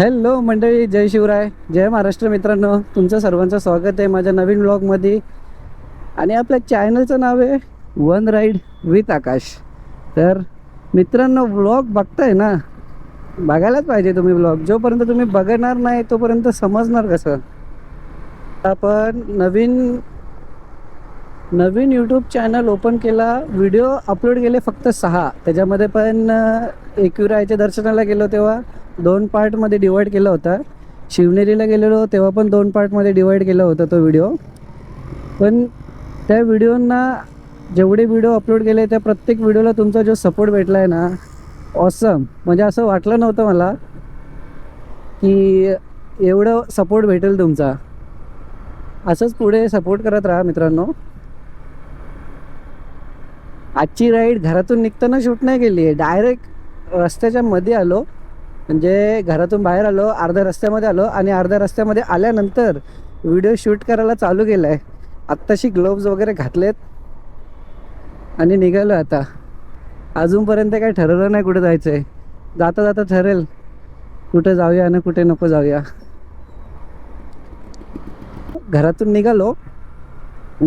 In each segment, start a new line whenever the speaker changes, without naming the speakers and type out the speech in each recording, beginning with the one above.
Hello मंडळी. जय शिवराय. जय महाराष्ट्र मित्रांनो. तुमचं सर्वांचं स्वागत आहे माझ्या नवीन ब्लॉगमध्ये आणि आपल्या चॅनलचं नाव आहे वन राईड विथ आकाश तर मित्रांनो ब्लॉग बघताय ना? बघायलाच पाहिजे तुम्ही ब्लॉग जोपर्यंत तुम्ही बघणार नाही तोपर्यंत समजणार कसं? आपण नवीन नवीन यूट्यूब चॅनल ओपन केला. व्हिडिओ अपलोड केले फक्त सहा. त्याच्यामध्ये पण एकविरायच्या दर्शनाला गेलो तेव्हा. दोन पार्टमध्ये डिवाईड केला होता. शिवनेरीला गेलेलो तेव्हा पण दोन पार्टमध्ये डिवाईड केला होता तो व्हिडिओ पण त्या व्हिडिओंना जेवढे व्हिडिओ अपलोड केले त्या प्रत्येक व्हिडिओला तुमचा जो सपोर्ट भेटला आहे ना ऑसम म्हणजे असं वाटलं नव्हतं मला की एवढं सपोर्ट भेटेल तुमचा. असंच पुढे सपोर्ट करत राहा मित्रांनो. आजची राईड घरातून निघताना शूट नाही केली आहे डायरेक्ट रस्त्याच्या मध्ये आलो. म्हणजे घरातून बाहेर आलो अर्ध्या रस्त्यामध्ये आलो आणि अर्ध्या रस्त्यामध्ये आल्यानंतर व्हिडिओ शूट करायला चालू केला आहे आत्ताशी ग्लोव्ज वगैरे घातलेत आणि निघालो आता. अजूनपर्यंत काही ठरवलं नाही कुठे जायचं आहे जाता जाता ठरेल. कुठे जाऊया आणि कुठे नको जाऊया. घरातून निघालो.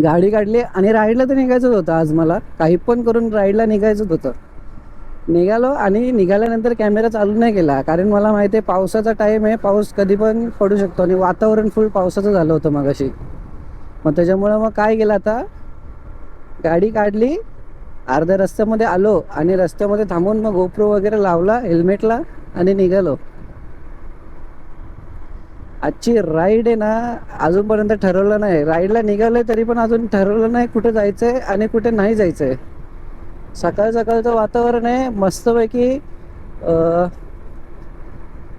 गाडी काढली आणि राईडला तर निघायचंच होतं आज मला. काही पण करून राईडला निघायचंच होतं. निघालो आणि निघाल्यानंतर कॅमेरा चालू नाही केला. कारण मला माहिती आहे पावसाचा टाईम आहे पाऊस कधी पण पडू शकतो. आणि वातावरण फुल पावसाचं झालं होतं मगाशी. मग त्याच्यामुळं मग काय केलं आता? गाडी काढली अर्ध्या रस्त्यामध्ये आलो आणि रस्त्यामध्ये थांबून मग गोप्रो वगैरे लावला हेल्मेटला आणि निघालो. आजची राईड आहे ना अजूनपर्यंत ठरवलं नाही. राईडला निघालोय तरी पण अजून ठरवलं नाही कुठे जायचंय आणि कुठे नाही जायचंय. सकाळ सकाळचं वातावरण आहे मस्तपैकी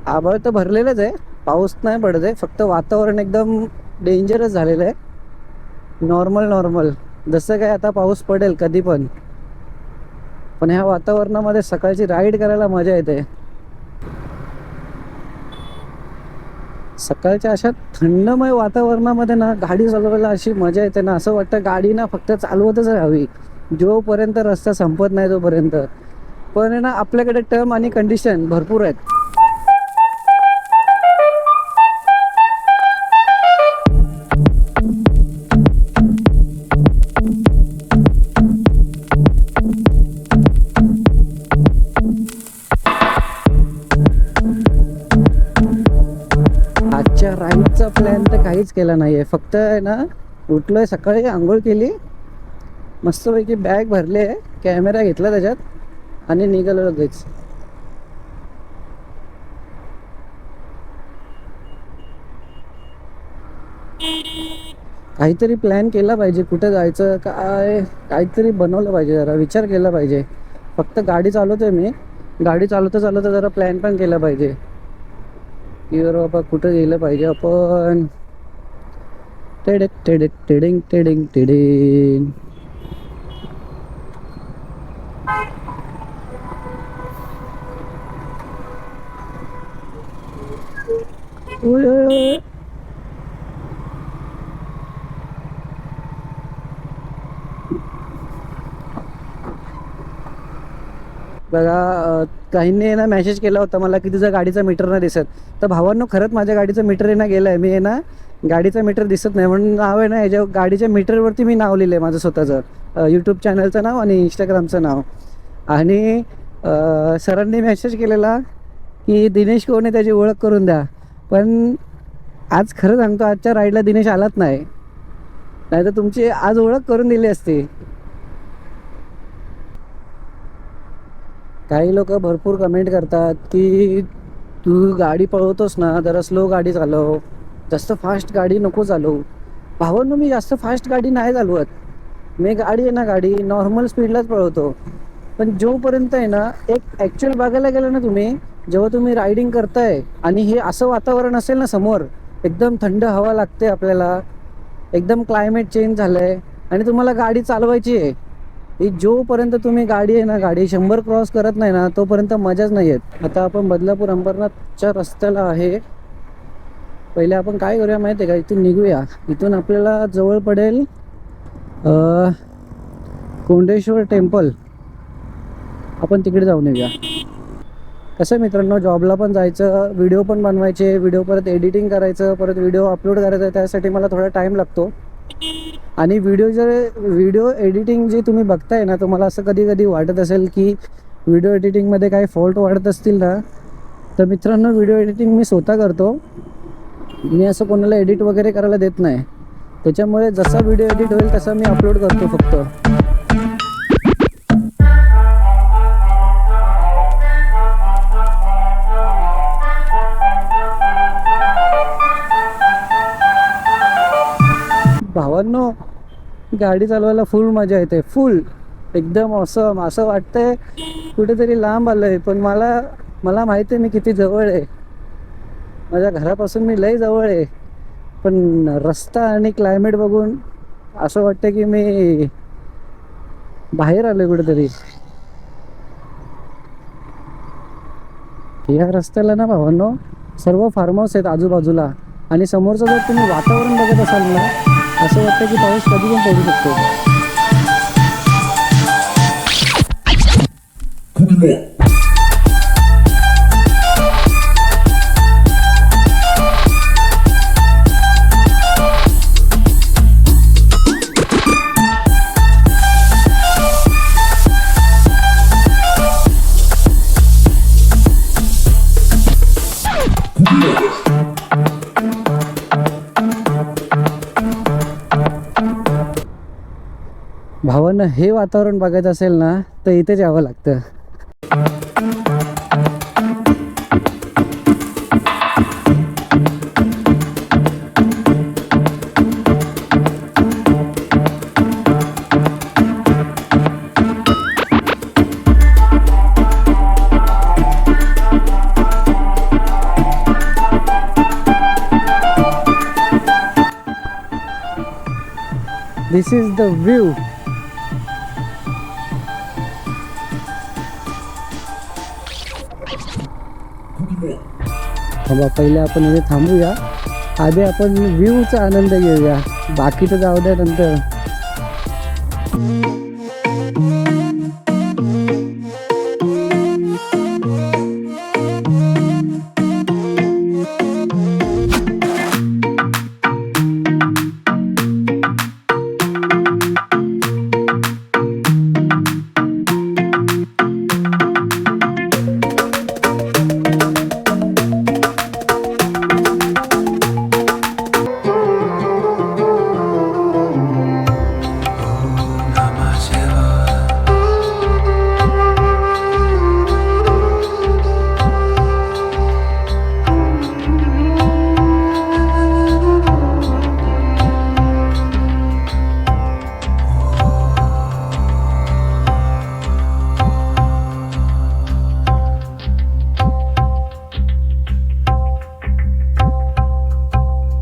आभाळ तर भरलेलंच आहे पाऊस नाही पडत आहे फक्त वातावरण एकदम डेंजरस झालेलं आहे. नॉर्मल नॉर्मल जसं काय आता पाऊस पडेल कधी पण. पण ह्या वातावरणामध्ये सकाळची राईड करायला मजा येते. सकाळच्या अशा थंडमय वातावरणामध्ये ना गाडी चालवायला अशी मजा येते ना असं वाटतं गाडी ना फक्त चालवतच राहावी. जोपर्यंत रस्ता संपत नाही तोपर्यंत. पण आहे ना आपल्याकडे टर्म आणि कंडिशन भरपूर आहेत. आजच्या राईडचा प्लॅन तर काहीच केला नाही आहे फक्त आहे ना उठलोय सकाळी आंघोळ केली. मस्तपैकी बॅग भरली आहे. कॅमेरा घेतला त्याच्यात आणि निघालो लगेच काहीतरी प्लॅन केला पाहिजे. कुठे जायचं काय काहीतरी बनवलं पाहिजे जरा. विचार केला पाहिजे. फक्त गाडी चालवतोय मी. गाडी चालवता चालवता जरा प्लॅन पण केला पाहिजे. की बरं बाबा कुठं गेलं पाहिजे आपण? टेडे टेडे टेडिंग टेडिंग टेडिंग. Uy, बघा अं, काहींनी ना मेसेज केला होता मला की तुझा गाडीचा मीटर नाही दिसत. तर भावांनो खरंच माझ्या गाडीचं मीटर आहे ना गेलं आहे मी आहे ना गाडीचा मीटर दिसत नाही. म्हणून नाव आहे ना याच्या गाडीच्या मीटरवरती मी नाव लिहिलं आहे माझं स्वतःचं. यूट्यूब चॅनलचं नाव आणि इंस्टाग्रामचं नाव. आणि सरांनी मेसेज केलेला की दिनेश कोण आहे त्याची ओळख करून द्या. पण आज खरं सांगतो आजच्या राईडला दिनेश आलाच नाही. नाही तर तुमची आज ओळख करून दिली असती. काही लोक भरपूर कमेंट करतात की तू गाडी पळवतोस ना जरा स्लो गाडी चालव. जास्त फास्ट गाडी नको चालवू. भावांनो मी जास्त फास्ट गाडी नाही चालवत. मी गाडी आहे ना गाडी नॉर्मल स्पीडलाच पळवतो. पण जोपर्यंत आहे ना एक ॲक्च्युअल बघायला गेलं ना तुम्ही जेव्हा तुम्ही रायडिंग करताय आणि हे असं वातावरण असेल ना समोर एकदम थंड हवा लागते आपल्याला एकदम क्लायमेट चेंज झालंय आणि तुम्हाला गाडी चालवायची आहे ही जोपर्यंत तुम्ही गाडी आहे ना गाडी शंभर क्रॉस करत नाही ना तोपर्यंत मजाच नाही येत. आता आपण बदलापूर अंबरनाथच्या रस्त्याला आहे. पहिले आपण काय करूया माहिती आहे का? इथून निघूया. इथून आपल्याला जवळ पडेल कोंडेश्वर टेम्पल. आपण तिकडे जाऊन येऊया. कसं मित्रांनो जॉबला पण जायचं व्हिडिओ पण बनवायचे व्हिडिओ परत एडिटिंग करायचं परत व्हिडिओ अपलोड करायचा त्यासाठी मला थोडा टाईम लागतो. आणि व्हिडिओ जर व्हिडिओ एडिटिंग जे तुम्ही बघताय ना तुम्हाला असं कधी कधी वाटत असेल की व्हिडिओ एडिटिंगमध्ये काही फॉल्ट वाढत असतील ना तर मित्रांनो व्हिडिओ एडिटिंग मी स्वतः करतो. मी असं कोणाला एडिट वगैरे करायला देत नाही. त्याच्यामुळे जसा व्हिडिओ एडिट होईल तसा मी अपलोड करतो फक्त. गाडी चालवायला फुल मजा येते फुल एकदम असं असं वाटतंय कुठेतरी लांब आलं आहे पण मला मला माहिती आहे मी किती जवळ आहे. माझ्या घरापासून मी लय जवळ आहे. पण रस्ता आणि क्लायमेट बघून असं वाटतं की मी बाहेर आलोय कुठेतरी. या रस्त्याला ना भावांनो सर्व फार्म हाऊस आहेत आजूबाजूला. आणि समोरचं जर तुम्ही वातावरण बघत असाल ना असं वाटतं की पाऊस कधी पण पडू शकतो. भावानं हे वातावरण बघायचं असेल ना तर इथेच यावं लागतं. This is the view. थांबा पहिले आपण इथे थांबूया. आधी आपण व्ह्यूचा आनंद घेऊया. बाकीचं जाऊ द्या नंतर.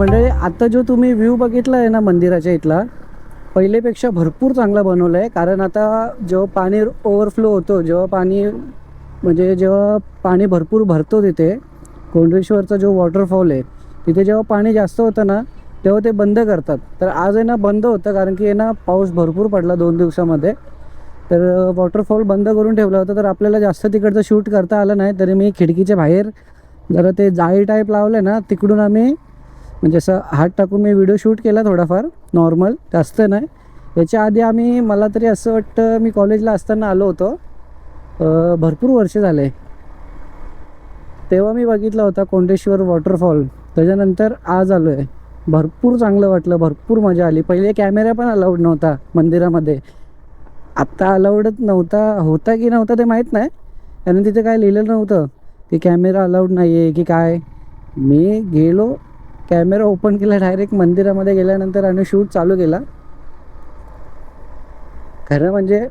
म्हणजे आता जो तुम्ही व्ह्यू बघितला आहे ना मंदिराच्या इथला पहिलेपेक्षा भरपूर चांगला बनवला आहे. कारण आता जेव्हा पाणी ओव्हरफ्लो होतो जेव्हा पाणी म्हणजे जेव्हा पाणी भरपूर भरतो तिथे कोंडेश्वरचा जो वॉटरफॉल आहे तिथे जेव्हा पाणी जास्त होतं ना तेव्हा ते बंद करतात. तर आज आहे ना बंद होतं कारण की आहे ना पाऊस भरपूर पडला दोन दिवसामध्ये. तर वॉटरफॉल बंद करून ठेवला होता तर आपल्याला जास्त तिकडचं शूट करता आलं नाही. तरी मी खिडकीच्या बाहेर जरा ते जाळी टाईप लावले ना तिकडून आम्ही म्हणजे असं हात टाकून मी व्हिडिओ शूट केला थोडाफार नॉर्मल जास्त नाही. याच्या आधी आम्ही मला तरी असं वाटतं मी कॉलेजला असताना आलो होतो. भरपूर वर्ष झाले. तेव्हा मी बघितला होता कोंडेश्वर वॉटरफॉल त्याच्यानंतर आज आलो आहे भरपूर चांगलं वाटलं भरपूर मजा आली. पहिले कॅमेरा पण अलाउड नव्हता मंदिरामध्ये. आत्ता अलाउडच नव्हता होता की नव्हता ते माहीत नाही. कारण तिथे काय लिहिलेलं नव्हतं की कॅमेरा अलाउड नाही आहे की काय. मी गेलो कॅमेरा ओपन केला डायरेक्ट मंदिरामध्ये गेल्यानंतर आणि शूट चालू केला. खरं म्हणजे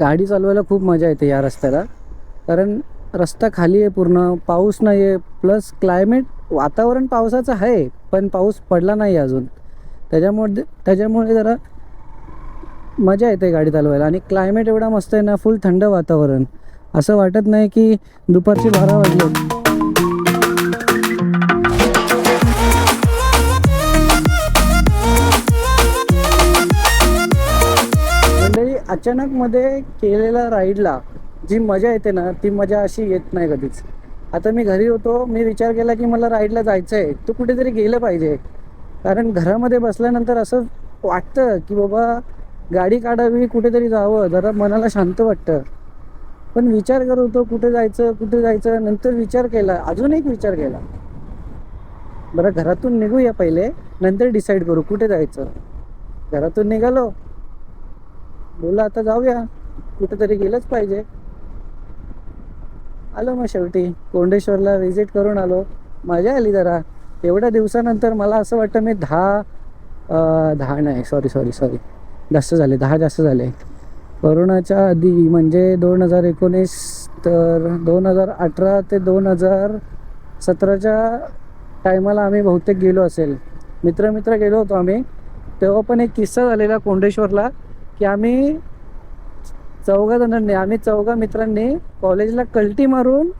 गाडी चालवायला खूप मजा येते या रस्त्याला. कारण रस्ता खाली आहे पूर्ण पाऊस नाही आहे प्लस क्लायमेट वातावरण पावसाचं आहे पण पाऊस पडला नाही अजून. त्याच्यामुळे त्याच्यामुळे जरा मजा येते गाडी चालवायला. आणि क्लायमेट एवढा मस्त आहे ना फुल थंड वातावरण. असं वाटत नाही की दुपारचे बारा वाजले. अचानक मध्ये केलेल्या राईडला जी मजा येते ना ती मजा अशी येत नाही कधीच. आता मी घरी होतो मी विचार केला की मला राईडला जायचं आहे तू कुठेतरी गेलं पाहिजे. कारण घरामध्ये बसल्यानंतर असं वाटतं की बाबा गाडी काढावी कुठेतरी जावं जरा मनाला शांत वाटतं. पण विचार करत होतो कुठे जायचं कुठे जायचं नंतर विचार केला अजून एक विचार केला. बरं घरातून निघूया पहिले नंतर डिसाईड करू कुठे जायचं. घरातून निघालो बोला आता जाऊया. कुठेतरी गेलंच पाहिजे. आलो मग शेवटी. कोंडेश्वरला व्हिजिट करून आलो. मजा आली जरा. एवढ्या दिवसानंतर मला असं वाटतं मी दहा दहा नाही सॉरी सॉरी सॉरी जास्त झाले दहा जास्त झाले. कोरोनाच्या आधी म्हणजे दोन हजार एकोणीस तर दोन हजार अठरा ते दोन हजार सतराच्या टायमाला आम्ही बहुतेक गेलो असेल. मित्र मित्र गेलो होतो आम्ही. तेव्हा पण एक किस्सा झालेला कोंडेश्वरला. की आम्ही चौघा जणांनी आम्ही चौघा मित्रांनी कॉलेजला कल्टी मारून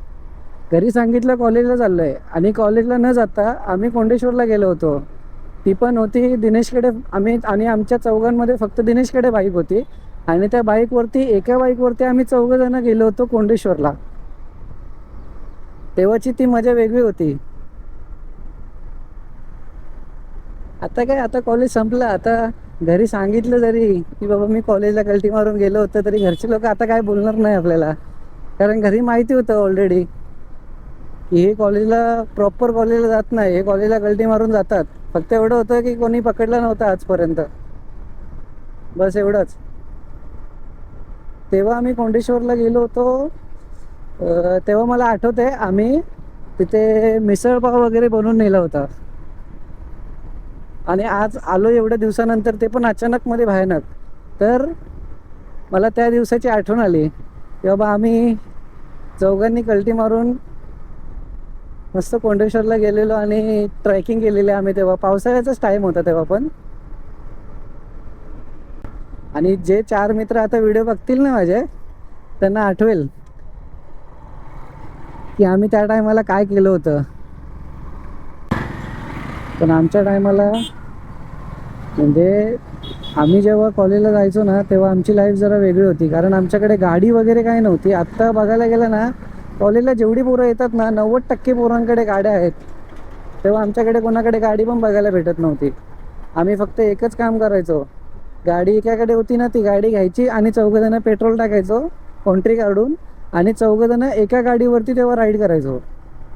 घरी सांगितलं कॉलेजला चाललो आहे आणि कॉलेजला न जाता आम्ही कोंडेश्वरला गेलो होतो. ती पण होती दिनेशकडे आम्ही आणि आमच्या चौघांमध्ये फक्त दिनेशकडे बाईक होती. आणि त्या बाईकवरती एका बाईकवरती आम्ही चौघ जण गेलो होतो कोंडेश्वरला. तेव्हाची ती मजा वेगळी होती. आता काय आता कॉलेज संपलं. आता घरी सांगितलं जरी की बाबा मी कॉलेजला कल्टी मारून गेलो होतो तरी घरचे लोक आता काय बोलणार नाही आपल्याला. कारण घरी माहिती होतं ऑलरेडी की हे कॉलेजला प्रॉपर कॉलेजला जात नाही हे कॉलेजला गलटी मारून जातात. फक्त एवढं होतं की कोणी पकडलं नव्हतं आजपर्यंत. बस एवढंच. तेव्हा आम्ही कोंडेश्वरला गेलो होतो. तेव्हा मला आठवते आम्ही तिथे मिसळपाव वगैरे बनवून नेला होता. आणि आज आलो एवढ्या दिवसानंतर ते पण अचानक मध्ये भयानक. तर मला त्या दिवसाची आठवण आली की बाबा आम्ही चौघांनी कल्टी मारून मस्त कोंडेश्वरला गेलेलो आणि ट्रेकिंग केलेली आम्ही तेव्हा. पावसाळ्याचाच टाईम होता तेव्हा पण. आणि जे चार मित्र आता व्हिडिओ बघतील ना माझे त्यांना आठवेल की आम्ही त्या टायमाला काय केलं होतं. पण आमच्या टायमाला म्हणजे आम्ही जेव्हा कॉलेजला जायचो ना तेव्हा आमची लाईफ जरा वेगळी होती. कारण आमच्याकडे गाडी वगैरे काही नव्हती. आत्ता बघायला गेलं ना कॉलेजला जेवढी पोरं येतात ना नव्वद टक्के पोरांकडे गाड्या आहेत. तेव्हा आमच्याकडे कोणाकडे गाडी पण बघायला भेटत नव्हती. आम्ही फक्त एकच काम करायचो. गाडी एकाकडे होती ना ती गाडी घ्यायची आणि चौघजणं पेट्रोल टाकायचो कॉन्ट्री काढून आणि चौघजणं एका गाडीवरती तेव्हा राईड करायचो.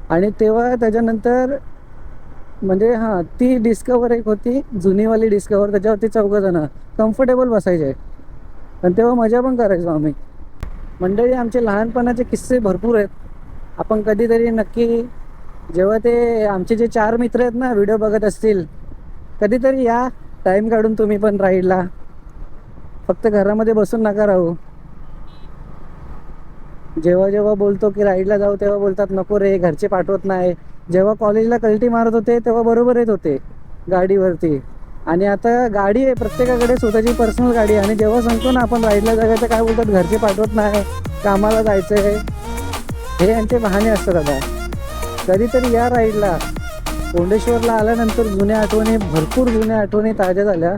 आणि तेव्हा त्याच्यानंतर म्हणजे हां ती डिस्कवर एक होती जुनीवाली डिस्कवर त्याच्यावरती चौघं जणं कम्फर्टेबल बसायचे. पण तेव्हा मजा पण करायचो आम्ही. मंडळी आमचे लहानपणाचे किस्से भरपूर आहेत. आपण कधीतरी नक्की जेव्हा ते आमचे जे चार मित्र आहेत ना व्हिडिओ बघत असतील कधीतरी या टाईम काढून तुम्ही पण राईडला फक्त घरामध्ये बसून नका राहू. जेव्हा जेव्हा बोलतो की राईडला जाऊ तेव्हा बोलतात नको रे घरचे पाठवत नाही. जेव्हा कॉलेजला कल्टी मारत होते तेव्हा बरोबर येत होते गाडीवरती. आणि आता गाडी आहे प्रत्येकाकडे स्वतःची पर्सनल गाडी आहे. आणि जेव्हा सांगतो ना आपण राईडला जायचं काय बोलतात? घरचे पाठवत नाही कामाला जायचं आहे हे यांचे बहाणे असतात आता. कधीतरी या राईडला कोंडेश्वरला आल्यानंतर जुन्या आठवणी भरपूर जुन्या आठवणी ताज्या झाल्या.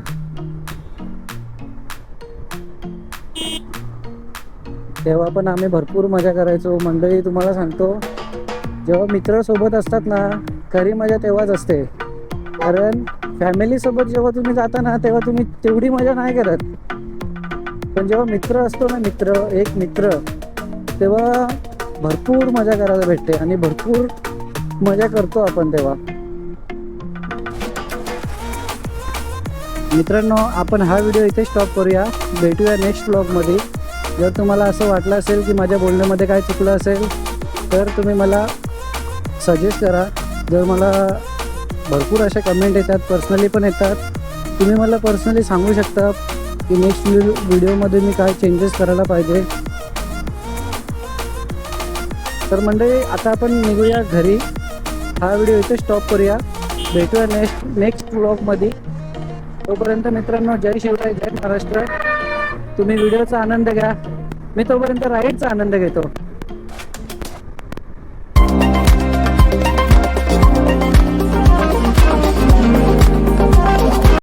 तेव्हा पण आम्ही भरपूर मजा करायचो. मंडळी तुम्हाला सांगतो जेव्हा मित्र सोबत असतात ना खरी मजा तेव्हाच असते. कारण फॅमिलीसोबत जेव्हा तुम्ही जाता ना तेव्हा तुम्ही तेवढी मजा नाही करत. पण जेव्हा मित्र असतो ना मित्र एक मित्र तेव्हा भरपूर मजा करायला भेटते आणि भरपूर मजा करतो आपण तेव्हा. मित्रांनो आपण हा व्हिडिओ इथे स्टॉप करूया. भेटूया नेक्स्ट ब्लॉगमध्ये जर तुम्हाला असं वाटलं असेल की माझ्या बोलण्यामध्ये काय चुकलं असेल तर तुम्ही मला सजेस्ट करा. जर मला भरपूर अशा कमेंट येतात पर्सनली पण येतात. तुम्ही मला पर्सनली सांगू शकता की नेक्स्ट व्हिडिओमध्ये मी काय चेंजेस करायला पाहिजे. तर मंडळी आता आपण निघूया घरी. हा व्हिडिओ इथे स्टॉप करूया. भेटूया नेक्स्ट नेक्स्ट ब्लॉगमध्ये तोपर्यंत मित्रांनो जय शिवराय जय महाराष्ट्र. तुम्ही व्हिडिओचा आनंद घ्या. मी तोपर्यंत राईडचा आनंद घेतो.